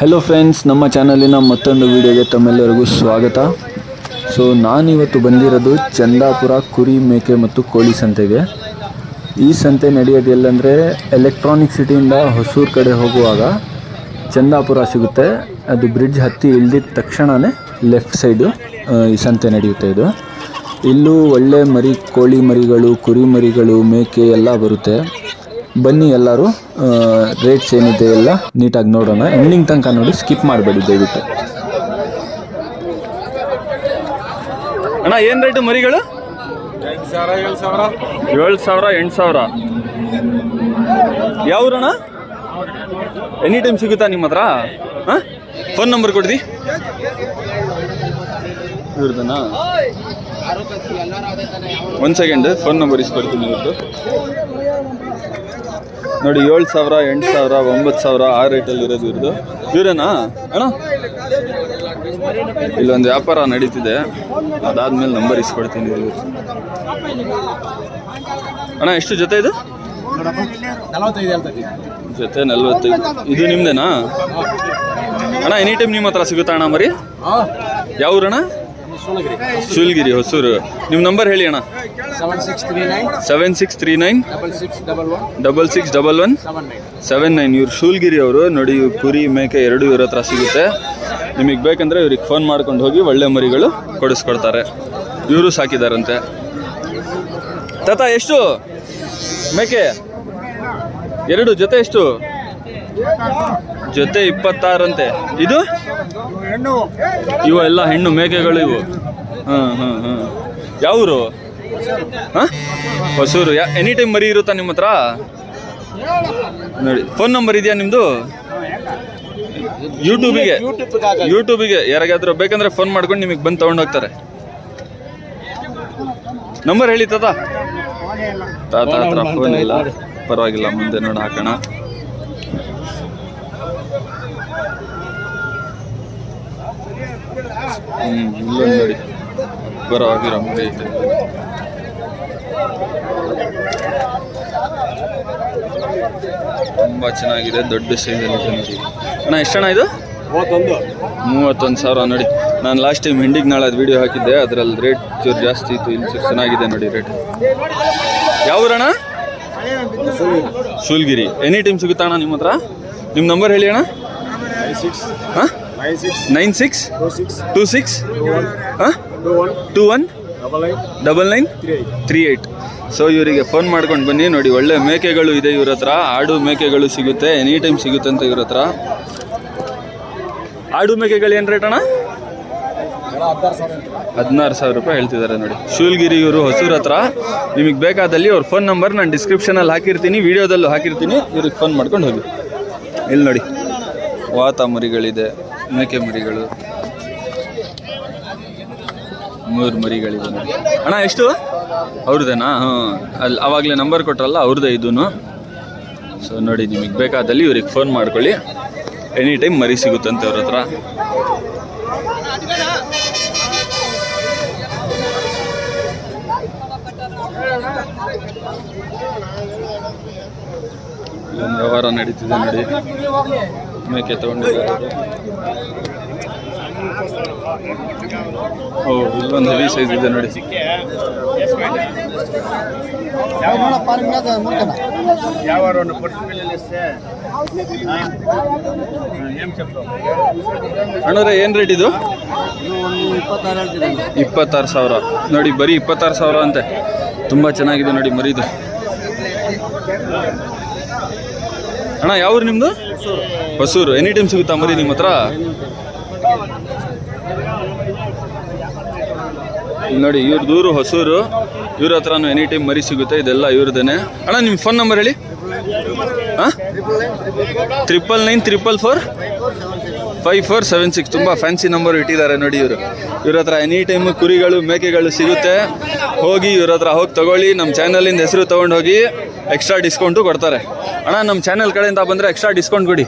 Hello friends ನಮ್ಮ ಚಾನಲಿನ ಮತ್ತೊಂದು ವಿಡಿಯೋಗೆ ತಮ್ಮೆಲ್ಲರಿಗೂ ಸ್ವಾಗತ. ಸೊ ನಾನಿವತ್ತು ಬಂದಿರೋದು ಚಂದಾಪುರ ಕುರಿ ಮೇಕೆ ಮತ್ತು ಕೋಳಿ ಸಂತೆಗೆ. ಈ ಸಂತೆ ನಡೆಯೋದು ಎಲ್ಲಂದರೆ ಎಲೆಕ್ಟ್ರಾನಿಕ್ ಸಿಟಿಯಿಂದ ಹೊಸೂರು ಕಡೆ ಹೋಗುವಾಗ ಚಂದಾಪುರ ಸಿಗುತ್ತೆ. ಅದು ಬ್ರಿಡ್ಜ್ ಹತ್ತಿ ಇಳಿದಿದ ತಕ್ಷಣವೇ ಲೆಫ್ಟ್ ಸೈಡು ಈ ಸಂತೆ ನಡೆಯುತ್ತೆ ಇದು. ಇಲ್ಲೂ ಒಳ್ಳೆ ಮರಿ, ಕೋಳಿ ಮರಿಗಳು, ಕುರಿ ಮರಿಗಳು, ಮೇಕೆ ಎಲ್ಲ ಬರುತ್ತೆ. ಬನ್ನಿ ಎಲ್ಲರೂ ರೇಟ್ಸ್ ಏನಿದೆ ಎಲ್ಲ ನೀಟಾಗಿ ನೋಡೋಣ. ಎಂಡಿಂಗ್ ತನಕ ನೋಡಿ ಸ್ಕಿಪ್ ಮಾಡಬೇಡಿ ದಯವಿಟ್ಟು. ಅಣ್ಣ ಏನು ರೇಟು ಮರಿಗಳು? ಏಳು ಸಾವಿರ. ಎಂಟು ಸಾವಿರ. ಯಾವ್ರಣ ಎನಿ ಟೈಮ್ ಸಿಗುತ್ತಾ ನಿಮ್ಮ ಹತ್ರ? ಹಾಂ? Phone number ಕೊಡ್ದಿ. ಇವ್ರದನಾ ಒಂದು ಸೆಕೆಂಡ್ ಫೋನ್ ನಂಬರ್ ಇಸ್ಕೊಡ್ತೀನಿ ಇವ್ರದ್ದು ನೋಡಿ ಏಳು ಸಾವಿರ ಎಂಟು ಸಾವಿರ ಒಂಬತ್ತು ಸಾವಿರ ಆ ರೇಟಲ್ಲಿ ಇರೋದು ಇರೋದು ಇವರೇನಾ? ಅಣ್ಣ? ಇಲ್ಲೊಂದು ವ್ಯಾಪಾರ ನಡೀತಿದೆ. ಅದಾದ್ಮೇಲೆ ನಂಬರ್ ಇಸ್ಕೊಡ್ತೀನಿ ಅಣ್ಣ ಎಷ್ಟು ಜೊತೆ ಇದು? ಜೊತೆ ನಲ್ವತ್ತೈದು. ಇದು ನಿಮ್ದೇನಾ? ಅಣ್ಣ ಎನಿ ಟೈಮ್ ನಿಮ್ಮ ಹತ್ರ ಸಿಗುತ್ತಾ ಅಣ್ಣ ಮರಿ? ಯಾವ ಊರಣ್ಣ ಶೂಲ್ಗಿರಿ ಹೊಸೂರು. ನಿಮ್ಮ ನಂಬರ್ ಹೇಳಿ ಅಣ್ಣ. Seven six three nine seven six three nine double six double one double six double one seven nine ಇವ್ರು ಶೂಲ್ಗಿರಿ ಅವರು. ನೋಡಿ ಇವ್ರು ಕುರಿ ಮೇಕೆ ಎರಡು ಇವ್ರ ಹತ್ರ ಸಿಗುತ್ತೆ. ನಿಮಗೆ ಬೇಕಂದ್ರೆ ಇವ್ರಿಗೆ ಫೋನ್ ಮಾಡ್ಕೊಂಡು ಹೋಗಿ ಒಳ್ಳೆ ಮರಿಗಳು ಕೊಡಿಸ್ಕೊಡ್ತಾರೆ. ಇವರು ಸಾಕಿದಾರಂತೆ. ತಾತ ಎಷ್ಟು? ಮೇಕೆ? ಎರಡು ಜೊತೆ ಎಷ್ಟು? ಜೊತೆ ಇಪ್ಪತ್ತಾರಂತೆ. ಇದು? ಹೆಣ್ಣು. ಇವು ಎಲ್ಲ ಹೆಣ್ಣು ಮೇಕೆಗಳು ಇವು. ಹಾಂ ಹಾಂ ಹಾಂ. ಯಾವೂರು? ಹಾಂ? ಹೊಸೂರು. ಯಾ ಎನಿ ಟೈಮ್ ಮರಿ ಇರುತ್ತಾ ನಿಮ್ಮ ಹತ್ರ? ನೋಡಿ ಫೋನ್ ನಂಬರ್ ಇದೆಯಾ ನಿಮ್ಮದು ಯೂಟ್ಯೂಬಿಗೆ ಯೂಟ್ಯೂಬ್ಗೆ ಯಾರಿಗಾದ್ರೂ ಬೇಕಂದ್ರೆ ಫೋನ್ ಮಾಡ್ಕೊಂಡು ನಿಮಗೆ ಬಂದು ತೊಗೊಂಡು ಹೋಗ್ತಾರೆ. ನಂಬರ್ ಹೇಳಿ ತಾತ. ತಾತ ಹತ್ರ ಫೋನ್ ಇಲ್ಲ. ಪರವಾಗಿಲ್ಲ, ಮುಂದೆ ನೋಡಿ ಹಾಕೋಣ. ಇಲ್ಲೊಂದು ನೋಡಿ. ಬರವಾಗಿರೋ ನಮಗೆ ಇದೆ ತುಂಬಾ ಚೆನ್ನಾಗಿದೆ ದೊಡ್ಡ ಸೈಜ್ ನೋಡಿ ಅಣ್ಣ ಎಷ್ಟಣ್ಣ ಇದು? ಮೂವತ್ತೊಂದು. ಮೂವತ್ತೊಂದು ಸಾವಿರ ನೋಡಿ. ನಾನು ಲಾಸ್ಟ್ ಟೈಮ್ ಹಿಂಡಿಗೆ ನಾಳೆ ವಿಡಿಯೋ ಹಾಕಿದ್ದೆ ಅದರಲ್ಲಿ ರೇಟ್ ಚೂರು ಜಾಸ್ತಿ ಇತ್ತು ಇಲ್ಲಿ ಚೂರು ಚೆನ್ನಾಗಿದೆ ನೋಡಿ ರೇಟ್ ಯಾವ ಊರಣ್ಣ? ಶೂಲ್ಗಿರಿ. ಎನಿ ಟೈಮ್ ಸಿಗುತ್ತಾ ಅಣ್ಣ ನಿಮ್ಮ ಹತ್ರ ನಿಮ್ಮ ನಂಬರ್ ಹೇಳಿ ಅಣ್ಣ. Nine six. ಹಾಂ? Nine six. Two six? ಹಾಂ? Two one double nine three eight so ಇವರಿಗೆ ಫೋನ್ ಮಾಡ್ಕೊಂಡು ಬನ್ನಿ. ನೋಡಿ ಒಳ್ಳೆ ಮೇಕೆಗಳು ಇದೆ ಇವ್ರ ಹತ್ರ. ಆಡು ಮೇಕೆಗಳು ಸಿಗುತ್ತೆ. ಎನಿ ಟೈಮ್ ಸಿಗುತ್ತೆ ಅಂತ ಇವ್ರ ಹತ್ರ. ಆಡು ಮೇಕೆಗಳು ಏನು ರೇಟ್ ಅಣ್ಣ? ಹದಿನಾರು ಸಾವಿರ ರೂಪಾಯಿ ಹೇಳ್ತಿದ್ದಾರೆ ನೋಡಿ. ಶೂಲ್ಗಿರಿ ಇವರು ಹೊಸೂರ ಹತ್ರ. ನಿಮಗೆ ಬೇಕಾದಲ್ಲಿ ಅವ್ರ ಫೋನ್ ನಂಬರ್ ನಾನು ಡಿಸ್ಕ್ರಿಪ್ಷನಲ್ಲಿ ಹಾಕಿರ್ತೀನಿ ವಿಡಿಯೋದಲ್ಲೂ ಹಾಕಿರ್ತೀನಿ. ಇವ್ರಿಗೆ ಫೋನ್ ಮಾಡ್ಕೊಂಡು ಹೋಗಿ. ಇಲ್ಲಿ ನೋಡಿ. ವಾತ ಮರಿಗಳಿದೆ ಮೇಕೆ ಮರಿಗಳು. ಮೂರು ಮರಿಗಳಿದೆ. ಅಣ್ಣ, ಎಷ್ಟು? ಅವ್ರದ್ದೇನಾ ಹ್ಞೂ. ಅಲ್ಲಿ ಆವಾಗಲೇ ನಂಬರ್ ಕೊಟ್ರಲ್ಲ ಅವ್ರದ್ದೇ ಇದೂ ಸೊ ನೋಡಿ, ನಿಮಗೆ ಬೇಕಾದಲ್ಲಿ ಇವ್ರಿಗೆ ಫೋನ್ ಮಾಡ್ಕೊಳ್ಳಿ. ಎನಿ ಟೈಮ್ ಮರಿ ಸಿಗುತ್ತಂತೆ ಅವ್ರ ಹತ್ರ. ವ್ಯವಹಾರ ನಡೀತಿದೆ ನೋಡಿ. ಮೇಕೆ ತಗೊಂಡಿದ್ದಾರೆ. ಓ, ಇಲ್ಲೊಂದು ಹೆವಿ ಸೈಜ್ ಇದೆ ನೋಡಿ. ಅಣ್ಣವ್ರೆ, ಏನು ರೇಟ್ ಇದು? ಇಪ್ಪತ್ತಾರು ಸಾವಿರ. ನೋಡಿ, ಬರೀ ಇಪ್ಪತ್ತಾರು ಸಾವಿರ ಅಂತೆ. ತುಂಬ ಚೆನ್ನಾಗಿದೆ ನೋಡಿ ಮರಿದು. ಅಣ್ಣ ಯಾವ ನಿಮ್ಮದು ಹೊಸೂರು. ಎನಿ ಟೈಮ್ ಸಿಗುತ್ತಾ ಮರಿ ನಿಮ್ಮ ಹತ್ರ? ನೋಡಿ, ಇವ್ರ ದೂರು ಹೊಸೂರು. ಇವ್ರ ಹತ್ರನೂ ಎನಿ ಟೈಮ್ ಮರಿ ಸಿಗುತ್ತೆ, ಇದೆಲ್ಲ ಇವ್ರದೇನೆ. ಅಣ್ಣ ನಿಮ್ಮ ಫೋನ್ ನಂಬರ್ ಹೇಳಿ. ಹಾಂ? Triple nine triple four five four seven six ತುಂಬ ಫ್ಯಾನ್ಸಿ ನಂಬರ್ ಇಟ್ಟಿದ್ದಾರೆ ನೋಡಿ ಇವರು. ಇವ್ರ ಹತ್ರ ಎನಿ ಟೈಮ್ ಕುರಿಗಳು, ಮೇಕೆಗಳು ಸಿಗುತ್ತೆ. ಹೋಗಿ ಇವ್ರ ಹತ್ರ ಹೋಗಿ ತಗೊಳ್ಳಿ. ನಮ್ಮ ಚಾನಲಿಂದ ಹೆಸರು ತೊಗೊಂಡು ಹೋಗಿ ಎಕ್ಸ್ಟ್ರಾ ಡಿಸ್ಕೌಂಟು ಕೊಡ್ತಾರೆ. ಅಣ್ಣ ನಮ್ಮ ಚಾನಲ್ ಕಡೆಯಿಂದ ಬಂದರೆ ಎಕ್ಸ್ಟ್ರಾ ಡಿಸ್ಕೌಂಟ್ ಕೊಡಿ.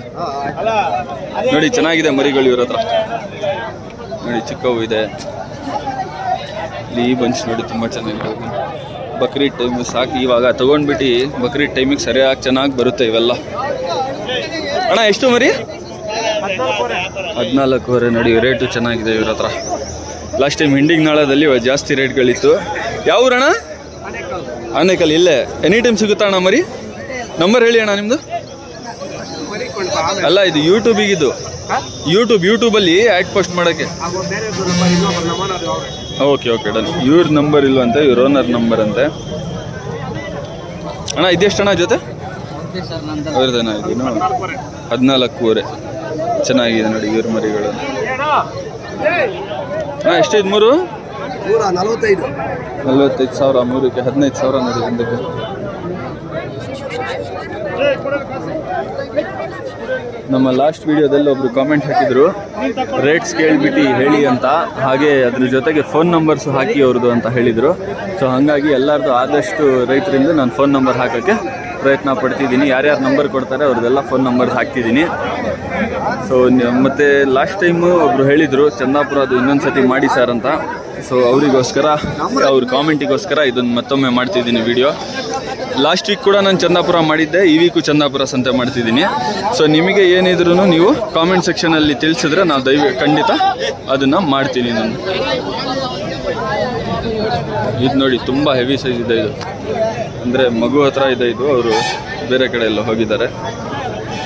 ನೋಡಿ, ಚೆನ್ನಾಗಿದೆ ಮರಿಗಳು ಇವ್ರ ಹತ್ರ. ನೋಡಿ, ಚಿಕ್ಕವು ಇದೆ. ಇಲ್ಲಿ ಈ ಬಂಚ್ ನೋಡಿ ತುಂಬ ಚೆನ್ನಾಗಿದೆ. ಬಕ್ರೀದ್ ಟೈಮ್ ಸಾಕು. ಇವಾಗ ತೊಗೊಂಡ್ಬಿಟ್ಟು ಬಕ್ರೀದ್ ಟೈಮಿಗೆ ಸರಿಯಾಗಿ ಚೆನ್ನಾಗಿ ಬರುತ್ತೆ ಇವೆಲ್ಲ. ಅಣ್ಣ ಎಷ್ಟು ಮರಿ? ಹದಿನಾಲ್ಕೂವರೆ ನೋಡಿ ರೇಟು ಚೆನ್ನಾಗಿದೆ ಇವ್ರ ಹತ್ರ. ಲಾಸ್ಟ್ ಟೈಮ್ ಹಿಂಡಿಗೆ ನಾಳದಲ್ಲಿ ಜಾಸ್ತಿ ರೇಟ್ಗಳಿತ್ತು ಯಾವ ಊರಣ್ಣ? ಆನೇಕಲ್ ಇಲ್ಲೇ. ಎನಿ ಟೈಮ್ ಸಿಗುತ್ತಾ ಅಣ್ಣ ಮರಿ? ನಂಬರ್ ಹೇಳಿ ಅಣ್ಣ ನಿಮ್ಮದು ಅಲ್ಲ ಇದು ಯೂಟ್ಯೂಬಿಗಿದು ಯೂಟ್ಯೂಬ್ ಯೂಟ್ಯೂಬಲ್ಲಿ ಆ್ಯಡ್ ಪೋಸ್ಟ್ ಮಾಡೋಕ್ಕೆ. ಓಕೆ ಓಕೆ ಡನ್ ಇವ್ರ ನಂಬರ್ ಇಲ್ವಂತೆ ಇವ್ರ ಓನರ್ ನಂಬರ್ ಅಂತೆ. ಅಣ್ಣ ಇದೆಷ್ಟು ಅಣ್ಣ ಜೊತೆ? ಅವ್ರದ್ದೇನ ಇದೀನು ಹದಿನಾಲ್ಕೂವರೆ. ಚೆನ್ನಾಗಿದೆ ನೋಡಿ ಇವ್ರ ಮರಿಗಳು. ಅಣ್ಣ ಎಷ್ಟಿದ್ ಮೂರು? ನಲವತ್ತೈದು. ನಲ್ವತ್ತೈದು ಸಾವಿರ ಮೂರಕ್ಕೆ ಹದಿನೈದು ಸಾವಿರ ನೋಡಿ ಒಂದಕ್ಕೆ ನಮ್ಮ ಲಾಸ್ಟ್ ವಿಡಿಯೋದಲ್ಲಿ ಒಬ್ರು ಕಾಮೆಂಟ್ ಹಾಕಿದ್ರು ರೇಟ್ಸ್ ಕೇಳ್ಬಿಟ್ಟು ಹೇಳಿ ಅಂತ. ಹಾಗೆ ಅದ್ರ ಜೊತೆಗೆ ಫೋನ್ ನಂಬರ್ಸ್ ಹಾಕಿ ಅವ್ರದ್ದು ಅಂತ ಹೇಳಿದರು. ಸೊ ಹಾಗಾಗಿ ಎಲ್ಲರದು ಆದಷ್ಟು ರೈತರಿಂದ ನಾನು ಫೋನ್ ನಂಬರ್ ಹಾಕೋಕ್ಕೆ ಪ್ರಯತ್ನ ಪಡ್ತಿದ್ದೀನಿ. ಯಾರ್ಯಾರು ನಂಬರ್ ಕೊಡ್ತಾರೆ ಅವ್ರದ್ದೆಲ್ಲ ಫೋನ್ ನಂಬರ್ಸ್ ಹಾಕ್ತಿದ್ದೀನಿ. ಸೊ ಮತ್ತು ಲಾಸ್ಟ್ ಟೈಮು ಒಬ್ರು ಹೇಳಿದರು, ಚಂದಾಪುರ ಅದು ಇನ್ನೊಂದು ಸತಿ ಮಾಡಿ ಸರ್ ಅಂತ. ಸೊ ಅವರಿಗೋಸ್ಕರ, ಅವ್ರ ಕಾಮೆಂಟಿಗೋಸ್ಕರ ಇದನ್ನು ಮತ್ತೊಮ್ಮೆ ಮಾಡ್ತಿದ್ದೀನಿ ವಿಡಿಯೋ ಲಾಸ್ಟ್ ವೀಕ್ ಕೂಡ ನಾನು ಚಂದಾಪುರ ಮಾಡಿದ್ದೆ, ಈ ವೀಕು ಚಂದಾಪುರ ಸಂತೆ ಮಾಡ್ತಿದ್ದೀನಿ. ಸೊ ನಿಮಗೆ ಏನಿದ್ರು ನೀವು ಕಾಮೆಂಟ್ ಸೆಕ್ಷನಲ್ಲಿ ತಿಳಿಸಿದ್ರೆ ನಾವು ದಯವಿ ಖಂಡಿತ ಅದನ್ನು ಮಾಡ್ತೀನಿ ನಾನು. ಇದು ನೋಡಿ, ತುಂಬ ಹೆವಿ ಸೈಜ್ ಇದೆ ಇದು. ಅಂದರೆ ಮಗು ಹತ್ರ ಇದೆ ಇದು, ಅವರು ಬೇರೆ ಕಡೆ ಎಲ್ಲ ಹೋಗಿದ್ದಾರೆ.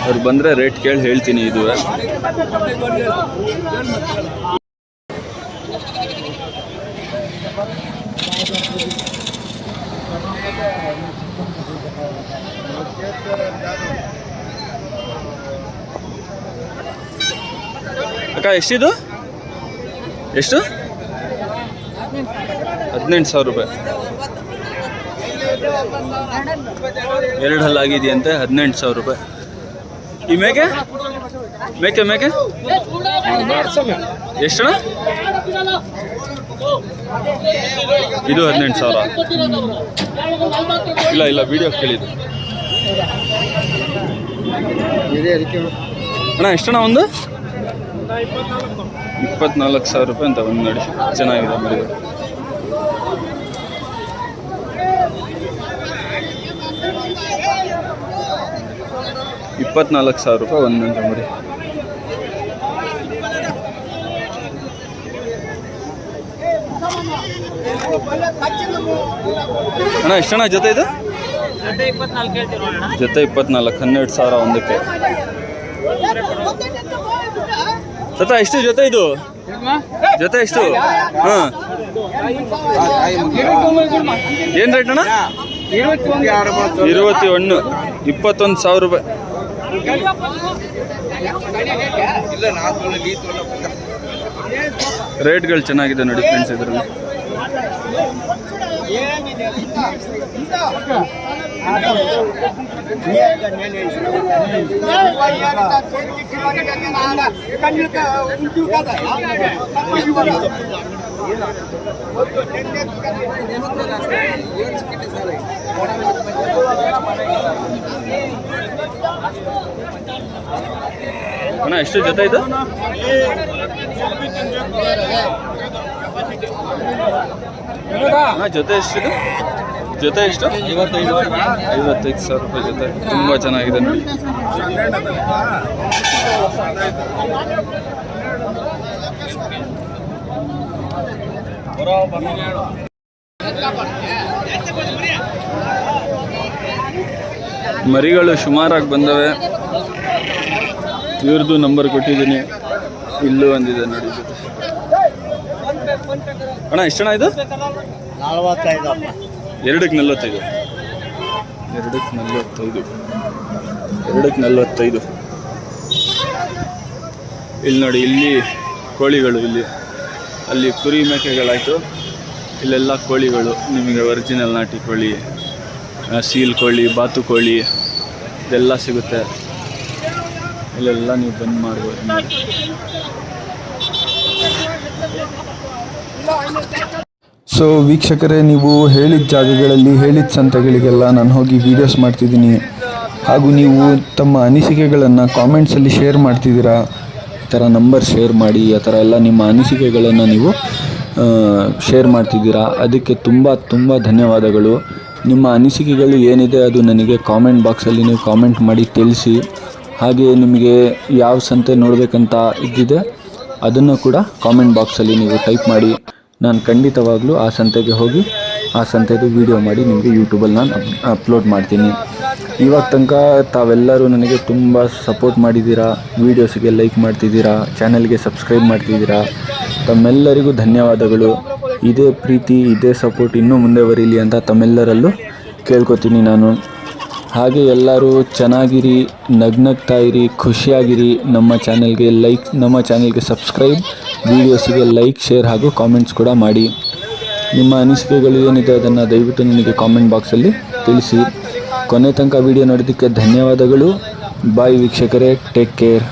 ಅವ್ರು ಬಂದರೆ ರೇಟ್ ಕೇಳಿ ಹೇಳ್ತೀನಿ ಇದುವೇ. ಅಕ್ಕ ಎಷ್ಟಿದು? ಎಷ್ಟು? ಹದಿನೆಂಟು ಸಾವಿರ ರೂಪಾಯಿ. ಎರಡು ಹಲ್ಲು ಆಗಿದೆಯಂತೆ, ಹದಿನೆಂಟು ಸಾವಿರ ರೂಪಾಯಿ. ಈ ಮೇಕೆ? ಮೇಕೆ ಮೇಕೆ? ಎಷ್ಟಣ್ಣ? ಇದು ಹದಿನೆಂಟು ಸಾವಿರ. ಇಲ್ಲ ಇಲ್ಲ ವಿಡಿಯೋ ಕೇಳಿದ್ದು. ಅಣ್ಣ, ಎಷ್ಟಣ್ಣ ಒಂದು? ಇಪ್ಪತ್ನಾಲ್ಕು ಸಾವಿರ ರೂಪಾಯಿ ಅಂತ ಒಂದು ನೋಡಿ. ಚೆನ್ನಾಗಿದೆ ಮರಿ ಇಪ್ಪತ್ನಾಲ್ಕು ಸಾವಿರ ರೂಪಾಯಿ ಒಂದೊಂದು ಮರಿ ಅಣ್ಣ, ಎಷ್ಟಣ್ಣ ಜೊತೆ ಇದು? ಜೊತೆ ಇಪ್ಪತ್ನಾಲ್ಕು, ಹನ್ನೆರಡು ಸಾವಿರ ಒಂದಕ್ಕೆ. ತತ ಎಷ್ಟು ಜೊತೆ ಇದು? ಜೊತೆ ಎಷ್ಟು? ಹಾಂ. ಏನು ರೇಟ್ ಅಣ್ಣ? ಇರುವತ್ತಿ ಒಂದು ಇಪ್ಪತ್ತೊಂದು ಸಾವಿರ ರೂಪಾಯಿ. ರೇಟ್ಗಳು ಚೆನ್ನಾಗಿದೆ ನೋಡಿ ಫ್ರೆಂಡ್ಸ್ ಇದರಲ್ಲಿ. ಅಣ್ಣ ಎಷ್ಟು ಜೊತೆ ಇದು? ಜೊತೆ ಎಷ್ಟಿದೆ? ಜೊತೆ ಎಷ್ಟು? ಐವತ್ತೈದು ಸಾವಿರ ರೂಪಾಯಿ ಜೊತೆ. ತುಂಬ ಚೆನ್ನಾಗಿದೆ. ನೋಡಿ ಮರಿಗಳು ಸುಮಾರಾಗಿ ಬಂದವೆ. ಇವ್ರದ್ದು ನಂಬರ್ ಕೊಟ್ಟಿದ್ದೀನಿ. ಇಲ್ಲೂ ಒಂದಿದೆ ನೋಡಿ. ಜೊತೆ ಅಣ್ಣ ಎಷ್ಟಣ್ಣ ಇದು? ನಲವತ್ತೈದು ಎರಡಕ್ಕೆ ನಲ್ವತ್ತೈದು. ಎರಡಕ್ಕೆ ನಲ್ವತ್ತೈದು. ಎರಡಕ್ಕೆ ನಲ್ವತ್ತೈದು. ಇಲ್ಲಿ ನೋಡಿ ಇಲ್ಲಿ ಕೋಳಿಗಳು ಇಲ್ಲಿ. ಅಲ್ಲಿ ಕುರಿ ಮೇಕೆಗಳಾಯಿತು. ಇಲ್ಲೆಲ್ಲ ಕೋಳಿಗಳು. ನಿಮಗೆ ಒರಿಜಿನಲ್ ನಾಟಿ ಕೋಳಿ ಸೀಲ್ ಕೋಳಿ ಬಾತುಕೋಳಿ ಇದೆಲ್ಲ ಸಿಗುತ್ತೆ. ಇಲ್ಲೆಲ್ಲ ನೀವು ಬಂದ್ ಮಾಡ್ಬೋದು. ಸೊ ವೀಕ್ಷಕರೇ, ನೀವು ಹೇಳಿದ ಜಾಗಗಳಲ್ಲಿ ಹೇಳಿದ ಸಂತೆಗಳಿಗೆಲ್ಲ ನಾನು ಹೋಗಿ ವೀಡಿಯೋಸ್ ಮಾಡ್ತಿದ್ದೀನಿ. ಹಾಗೂ ನೀವು ತಮ್ಮ ಅನಿಸಿಕೆಗಳನ್ನು ಕಾಮೆಂಟ್ಸಲ್ಲಿ ಶೇರ್ ಮಾಡ್ತಿದ್ದೀರಾ? ಈ ಥರ ನಂಬರ್ ಶೇರ್ ಮಾಡಿ, ಆ ಥರ ಎಲ್ಲ ನಿಮ್ಮ ಅನಿಸಿಕೆಗಳನ್ನು ನೀವು ಶೇರ್ ಮಾಡ್ತಿದ್ದೀರಾ? ಅದಕ್ಕೆ ತುಂಬ ತುಂಬ ಧನ್ಯವಾದಗಳು. ನಿಮ್ಮ ಅನಿಸಿಕೆಗಳು ಏನಿದೆ ಅದು ನನಗೆ ಕಾಮೆಂಟ್ ಬಾಕ್ಸಲ್ಲಿ ನೀವು ಕಾಮೆಂಟ್ ಮಾಡಿ ತಿಳಿಸಿ. ಹಾಗೆ ನಿಮಗೆ ಯಾವ ಸಂತೆ ನೋಡಬೇಕಂತ ಇದ್ದಿದೆ, ಅದನ್ನು ಕೂಡ ಕಾಮೆಂಟ್ ಬಾಕ್ಸಲ್ಲಿ ನೀವು ಟೈಪ್ ಮಾಡಿ. ನಾನು ಖಂಡಿತವಾಗ್ಲೂ ಆ ಸಂತೆಗೆ ಹೋಗಿ ಆ ಸಂತೆದು ವಿಡಿಯೋ ಮಾಡಿ ನಿಮಗೆ ಯೂಟ್ಯೂಬಲ್ಲಿ ನಾನು ಅಪ್ಲೋಡ್ ಮಾಡ್ತೀನಿ. ಇವಾಗ ತನಕ ತಾವೆಲ್ಲರೂ ನನಗೆ ತುಂಬ ಸಪೋರ್ಟ್ ಮಾಡಿದ್ದೀರಾ ವೀಡಿಯೋಸಿಗೆ ಲೈಕ್ ಮಾಡ್ತಿದ್ದೀರಾ ಚಾನಲ್ಗೆ ಸಬ್ಸ್ಕ್ರೈಬ್ ಮಾಡ್ತಿದ್ದೀರಾ, ತಮ್ಮೆಲ್ಲರಿಗೂ ಧನ್ಯವಾದಗಳು. ಇದೇ ಪ್ರೀತಿ, ಇದೇ ಸಪೋರ್ಟ್ ಇನ್ನೂ ಮುಂದೆ ಬರೀಲಿ ಅಂತ ತಮ್ಮೆಲ್ಲರಲ್ಲೂ ಕೇಳ್ಕೊತೀನಿ ನಾನು. ಹಾಗೆ ಎಲ್ಲರೂ ಚೆನ್ನಾಗಿರಿ, ನಗ್ನಗ್ತಾ ಇರಿ, ಖುಷಿಯಾಗಿರಿ. ನಮ್ಮ ಚಾನೆಲ್ಗೆ ಲೈಕ್ ನಮ್ಮ ಚಾನೆಲ್ಗೆ ಸಬ್ಸ್ಕ್ರೈಬ್ ವೀಡಿಯೋಸಿಗೆ ಲೈಕ್, ಶೇರ್ ಹಾಗೂ ಕಾಮೆಂಟ್ಸ್ ಕೂಡ ಮಾಡಿ. ನಿಮ್ಮ ಅನಿಸಿಕೆಗಳು ಏನಿದೆ ಅದನ್ನು ದಯವಿಟ್ಟು ನನಗೆ ಕಾಮೆಂಟ್ ಬಾಕ್ಸಲ್ಲಿ ತಿಳಿಸಿ. ಕೊನೆ ತನಕ ವಿಡಿಯೋ ನೋಡೋದಕ್ಕೆ ಧನ್ಯವಾದಗಳು. ಬಾಯ್ ವೀಕ್ಷಕರೇ, ಟೇಕ್ ಕೇರ್.